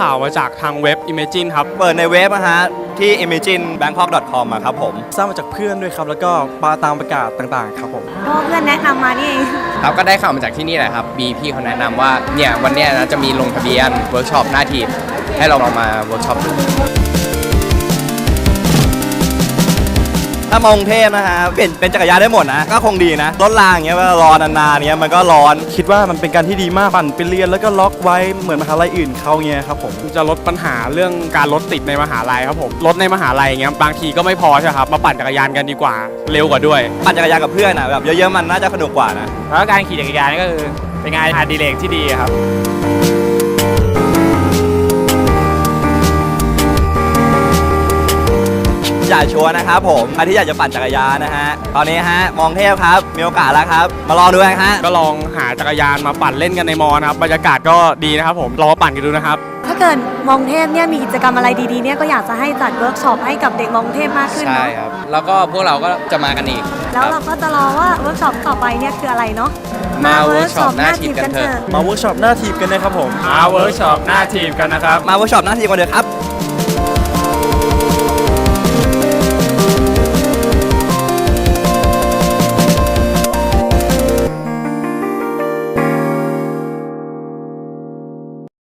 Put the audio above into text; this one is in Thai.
ข่าวมาจากทางเว็บ Imagine ครับ เปิดในเว็บนะฮะ ที่ imaginebangkok.com อะครับผม ทราบมาจากเพื่อนด้วยครับ แล้วก็ปาตามประกาศต่างๆ ครับผมเพราะว่าเพื่อนแนะนำมานี่เองครับก็ได้ข่าวมาจากที่นี่แหละครับมีพี่เขาแนะนำว่าเนี่ยวันเนี้ยนะจะมีลงทะเบียนเวิร์กช็อปหน้าทีมให้เราลองมาเวิร์กช็อปดู ถ้ามองเทพนะฮะเปลี่ยนเป็นจักรยานได้หมดนะ ก็คงดีนะรถรางอย่างเงี้ยเวลารอนานๆเงี้ยมันก็ร้อนคิดว่ามันเป็นการที่ดีมากปั่นไปเรียนแล้วก็ล็อกไว้เหมือนมหาลัยอื่นเขาเงี้ยครับผมจะลดปัญหาเรื่องการรถติดในมหาลัยครับผมรถในมหาลัยอย่างเงี้ยบางทีก็ไม่พอใช่ไหมครับมาปั่นจักรยานกันดีกว่า เร็วกว่าด้วยปั่นจักรยานกับเพื่อนนะแบบเยอะๆมันน่าจะสนุกกว่านะแล้วการขี่จักรยานก็คือเป็นงานอดิเรกที่ดีครับ อยากชวนนะครับผมใครที่อยากจะปั่นจักรยานนะฮะตอนนี้ฮะมองเทพครับมีโอกาสแล้วครับ มาลองดูกันฮะก็ลองหาจักรยานมาปั่นเล่นกันในมอนะครับบรรยากาศก็ดีนะครับผมลองมาปั่นกันดูนะครับ ถ้าเกิดมองเทพเนี่ยมีกิจกรรมอะไรดีๆเนี่ยก็อยากจะให้จัดเวิร์กช็อปให้กับเด็กมองเทพมากขึ้นใช่เนาะครับแล้วก็พวกเราก็จะมากันอีก แล้วคเรารับก็จะรอว่าเวิร์กช็อปต่อไปเนี่ยคืออะไรเนาะมาเวิร์กช็อปหน้าทีมกันเถอะมาเวิร์กช็อปหน้าทีมกันนะครับผมมาเวิร์กช็อปหน้าทีมกันนะครับมาเวิร์กช็อปหน้าทีมกันเถอะครับ